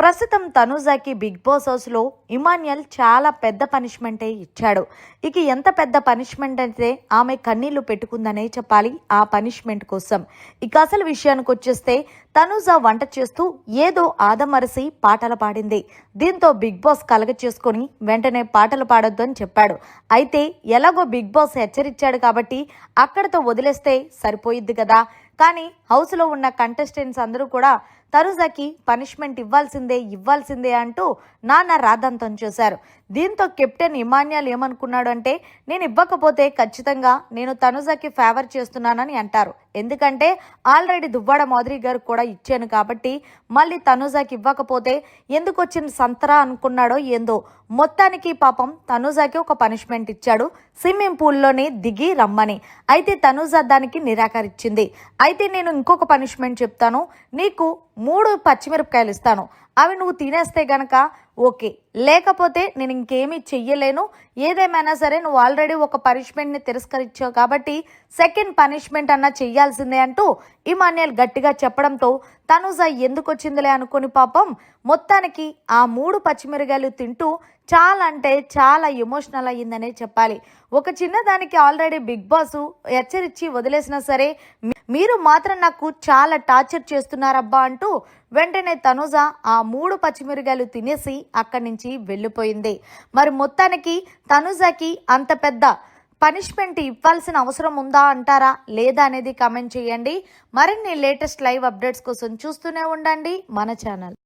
ప్రస్తుతం తనూజాకి big boss హౌస్లో ఇమాన్యుయల్ చాలా పెద్ద పనిష్మెంటే ఇచ్చాడు. ఇక ఎంత పెద్ద పనిష్మెంట్ అయితే ఆమె కన్నీళ్ళు పెట్టుకుందనే చెప్పాలి ఆ పనిష్మెంట్ కోసం. ఇక అసలు విషయానికి వచ్చేస్తే తనూజ వంట చేస్తూ ఏదో ఆదమరసి పాటలు పాడింది. దీంతో బిగ్ బాస్ కలగ చేసుకొని వెంటనే పాటలు పాడొద్దు అని చెప్పాడు. అయితే ఎలాగో బిగ్ బాస్ హెచ్చరించాడు కాబట్టి అక్కడితో వదిలేస్తే సరిపోయిద్ది కదా. కానీ హౌస్లో ఉన్న కంటెస్టెంట్స్ అందరూ కూడా తరుజాకి పనిష్మెంట్ ఇవ్వాల్సిందే ఇవ్వాల్సిందే అంటూ నాన్న రాదంతం చేశారు. దీంతో కెప్టెన్ ఇమాన్యాల్ ఏమనుకున్నాడు అంటే నేను ఇవ్వకపోతే ఖచ్చితంగా నేను తనుజాకి ఫేవర్ చేస్తున్నానని అంటారు. ఎందుకంటే ఆల్రెడీ దువ్వాడ మాధురి గారు కూడా ఇచ్చాను కాబట్టి మళ్ళీ తనుజాకి ఇవ్వకపోతే ఎందుకు వచ్చిన సంతరా అనుకున్నాడో ఏందో. మొత్తానికి పాపం తనుజాకి ఒక పనిష్మెంట్ ఇచ్చాడు. స్విమ్మింగ్ పూల్లోనే దిగి రమ్మని. అయితే తనుజా దానికి నిరాకరించింది అయితే నేను ఇంకొక పనిష్మెంట్ చెప్తాను. నీకు మూడు పచ్చిమిరపకాయలు ఇస్తాను. అవి నువ్వు తినేస్తే గనక ఓకే. లేకపోతే నేను ఇంకేమీ చెయ్యలేను. ఏదేమైనా సరే నువ్వు ఆల్రెడీ ఒక పనిష్మెంట్ని తిరస్కరించావు కాబట్టి సెకండ్ పనిష్మెంట్ అన్నా చెయ్యాల్సిందే అంటూ ఇమాన్యుయల్ గట్టిగా చెప్పడంతో తనుజ ఎందుకు వచ్చిందిలే అనుకుని పాపం మొత్తానికి ఆ మూడు పచ్చిమిరకాయలు తింటూ చాలా అంటే చాలా ఎమోషనల్ అయ్యిందనే చెప్పాలి. ఒక చిన్నదానికి ఆల్రెడీ బిగ్ బాస్ హెచ్చరించి వదిలేసినా సరే మీరు మాత్రం నాకు చాలా టార్చర్ చేస్తున్నారబ్బా అంటూ వెంటనే తనుజ ఆ మూడు పచ్చిమిరకాయలు తినేసి అక్కడి నుంచి వెళ్ళిపోయింది. మరి మొత్తానికి తనుజకి అంత పెద్ద పనిష్మెంట్ ఇవ్వాల్సిన అవసరం ఉందా అంటారా లేదా అనేది కామెంట్ చేయండి. మరిన్ని లేటెస్ట్ లైవ్ అప్డేట్స్ కోసం చూస్తూనే ఉండండి మన ఛానల్.